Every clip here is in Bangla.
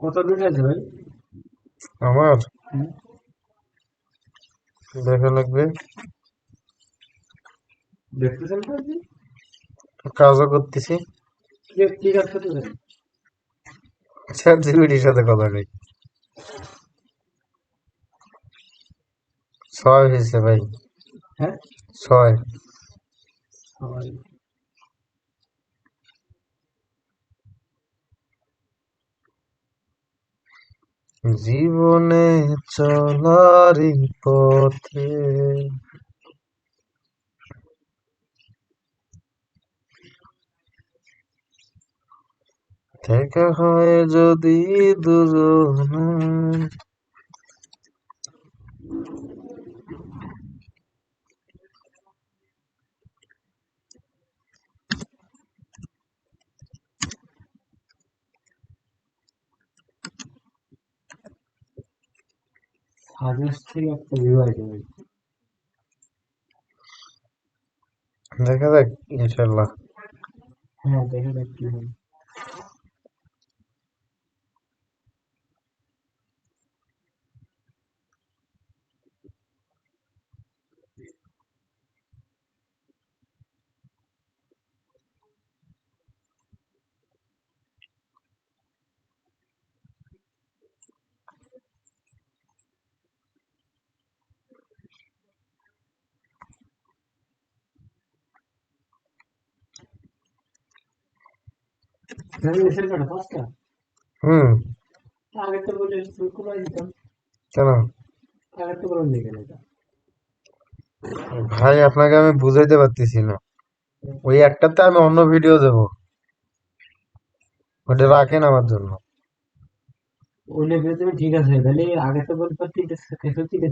কত দূর আছে ভাই? আমার। দেখা লাগবে। দেখতেছেন কাজও করতেছি। কি কি কাজ করতেছেন চ্যাট জিপিটির সাথে কথা নেই ছয় হয়েছে ভাই। হ্যাঁ? ছয়। জীবনে চলারই পথে দেখা হয় যদি দুজন। সাজেস থেকে একটা ভিউ আছে ভাই দেখা যাক ইনশাল্লাহ হ্যাঁ দেখে দেখ কি হয় হুম। আগে তো বলে শুরু করে দিতাম। কেন? আগে তো বলে নিয়ে গেলে ভাই আপনাকে আমি বুঝাইতে পারতেছি না। ওই একটাতে আমি অন্য ভিডিও দেব। ওটা রাখেন আমার জন্য। তুমি ঠিক আছে তাহলে আগে তো বলতে তিনটে? থেকে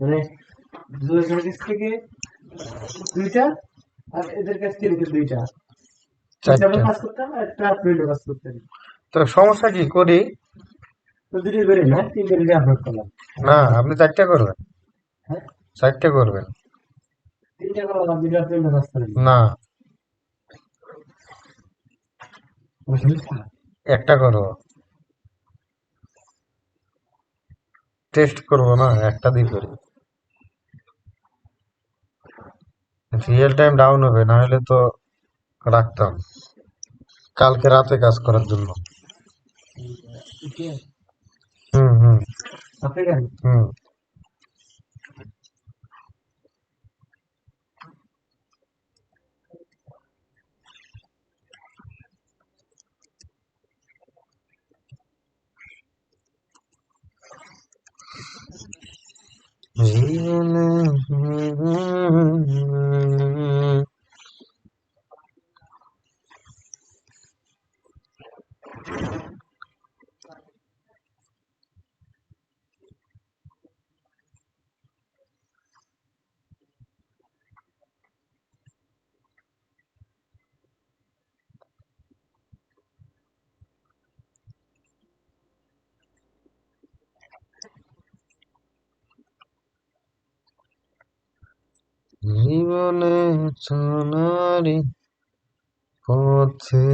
মানে থেকে দুইটা আর এদের কাছ থেকে দুইটা। তো। সমস্যা কি? করি? না আপনি চারটা করবেন। হ্যাঁ? চারটা করবেন। না। একটা করব। টেস্ট করব না একটা দিয়ে করি। রিয়েল টাইম ডাউন হবে না হলে তো রাখতাম। কালকে রাতে কাজ করার জন্য। হুম হুম। হুম। জীবনে জীবনে সোনারি পথে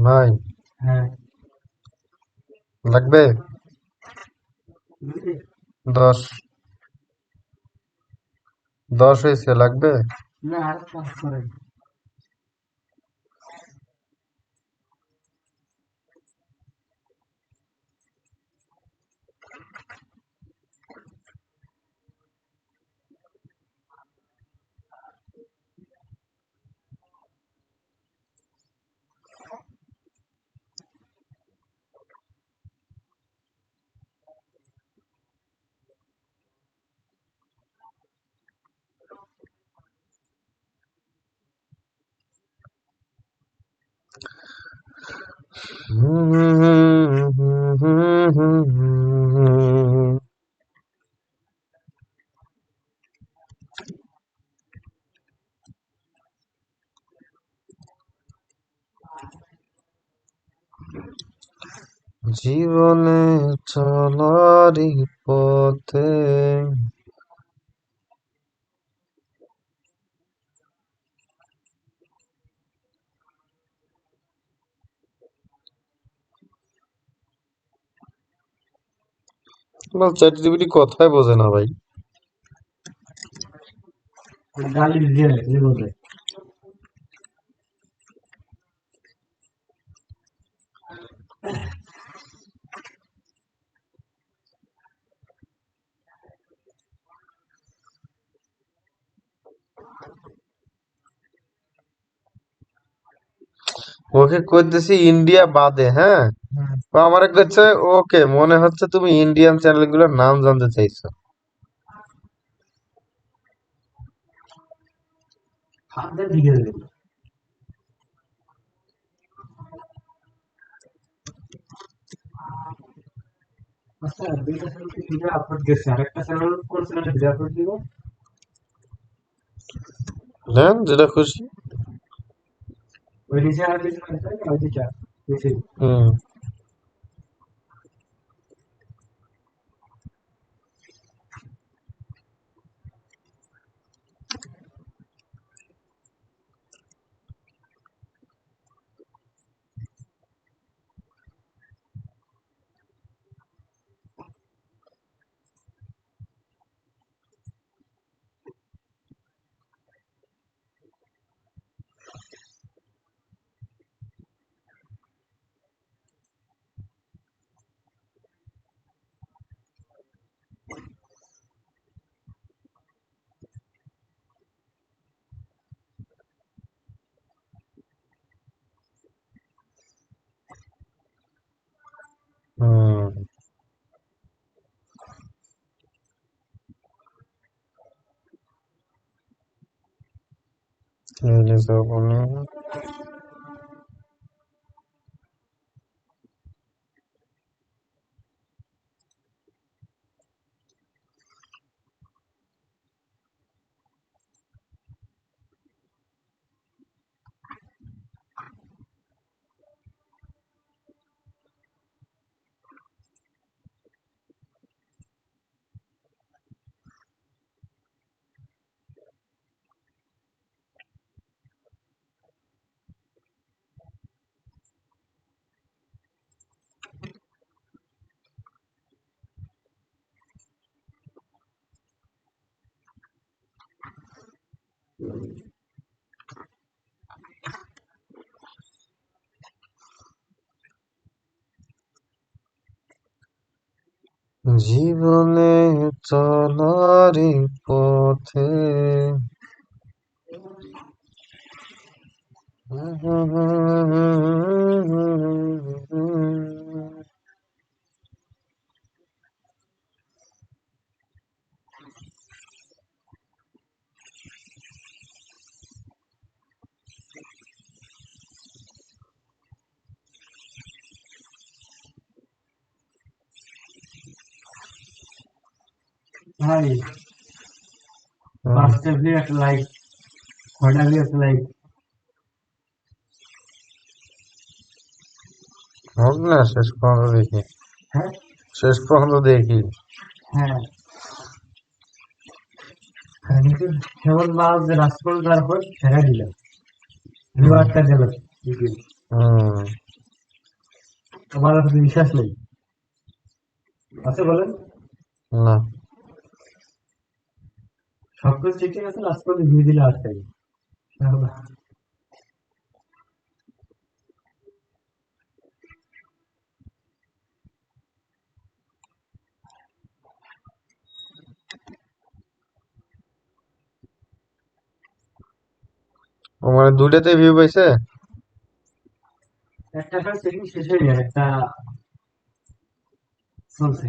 ভাই হ্যাঁ। লাগবে? দশ। দশ হয়েছে লাগবে? না আর পাঁচ করেন জীবনে চলারই পথে চ্যাট জিপিটি কথাই বোঝে না ভাই। গালি দিয়ে লেখলে বলবে ওকে করতেছি ইন্ডিয়া বাদে হ্যাঁ? ও আমারে করছে ওকে মনে হচ্ছে তুমি ইন্ডিয়ান চ্যানেলগুলোর নাম জানতে চাইছো। হাতটা দিকে দেবে আচ্ছা দুইটা চ্যানেল ভিডিও আপলোড করছে আরেকটা চ্যানেল কোন চ্যানেলে ভিডিও আপলোড দিব? নেন যেটা খুশি। ওই নিচে আর কিছু আছে না? ওই দিকটা নিচে হুম হুম। এই যে সব জীবনে চলারই পথে পাঁচটা ভিউ একটা লাইক ছয়টা ভিউ একটা লাইক হোক না শেষ পর্যন্ত দেখি। হ্যাঁ? শেষ পর্যন্ত দেখি। হ্যাঁ। হ্যাঁ, কেবল মাস রাজপুর তারপর ছেড়ে দিলাম ভিউ একটা গেল কাছে বিশ্বাস নেই? আছে বলেন? না। সবকিছু ঠিকঠাক আছে লাস্ট পর্যন্ত ভিউ দিলে আটকাই ও মানে দুইটাতে ভিউ পাইছে? একটা সেটিং শেষ হয়ে যায় একটা চলছে।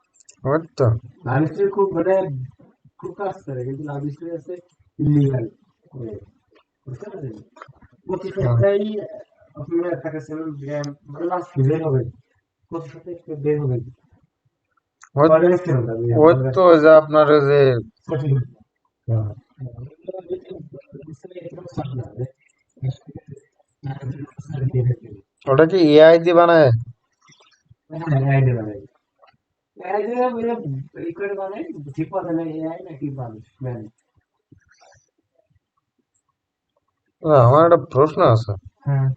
তো লাল স্টোরি খুব মানে খুব কাজ করে কিন্তু লাল স্টোরি আছে ইলিগাল বুঝতে পারছেন প্রতি সপ্তাহেই আপনার টাকা সেভেন গ্রাম মানে লাস্ট বের হবে প্রতি সপ্তাহে একটু বের হবে ওই Tolerance কেমন থাকবে? ওই তো ওই যে আপনার ওই যে সঠিক। হুম, ওটা কি এআই দিয়ে বানায় হ্যাঁ, idea বানাই। Idea মানে এই করে বানাই, ঠিক কথা না, AI নাকি মানুষ, man? না, আমার একটা প্রশ্ন আছে হ্যাঁ।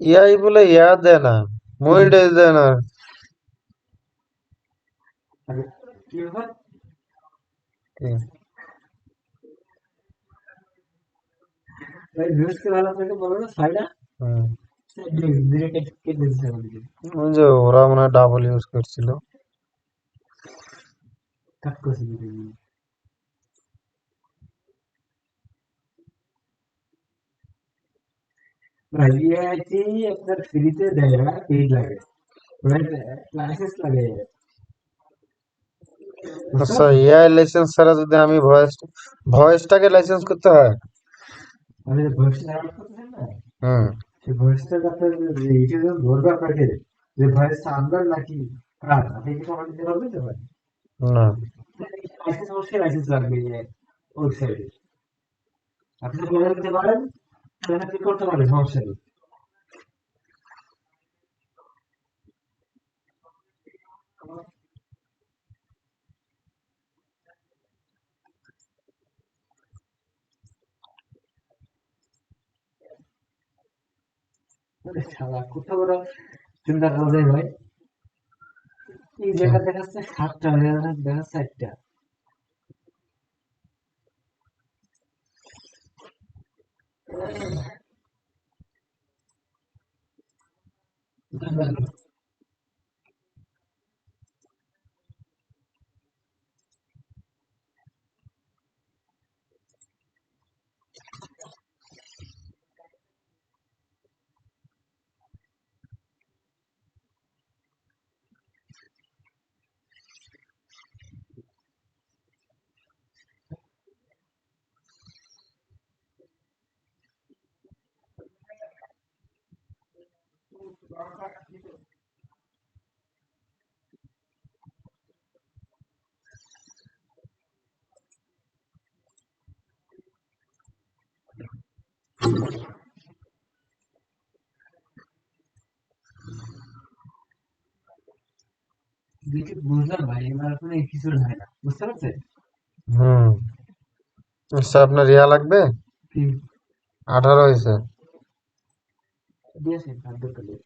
এআই বলে ইয়া দেয় না মনিটাইজ দেয় না আর কি ব্যাপার? কি? ওই views কে ভালো করে বলো না, ছয়টা? হুম, দিয়ে- দিয়ে কেটে- কেটে দিচ্ছে আমাদেরকে। ওই যে ওরা মনে হয় ডাবল ইউজ করছিল Cut করছে video। না, AI তে আপনার free তে দেয় না, paid লাগে। মানে license লাগে। আচ্ছা এআই লাইসেন্স ছাড়া যদি আমি ভয়েস ভয়েসটাকে লাইসেন্স করতে হয় মানে ভয়েসটা download করতেছেন না? হুম সেই ভয়েসটা আপনার ইউটিউবে যখন ধরবে আপনাকে যে ভয়েসটা আপনার নাকি কার আপনি কি সমাজ দিতে পারবেন তো ভাই লাইসেন্স লাইসেন্স লাগবে ওয়েবসাইটে আপনি পারেন করতে পারেন, সমস্যা নেই। কোথাও চিন্তা করা যায় ভাই এই জায়গা দেখাচ্ছে সাতটা দেখা জায়গা Thank চারটা বুঝলাম ভাই এবার কোনো কিছু হয় না বুঝতে পারছেন হুম। আচ্ছা আপনার ইয়া লাগবে? আঠারো হয়েছে। विद्या से प्राप्त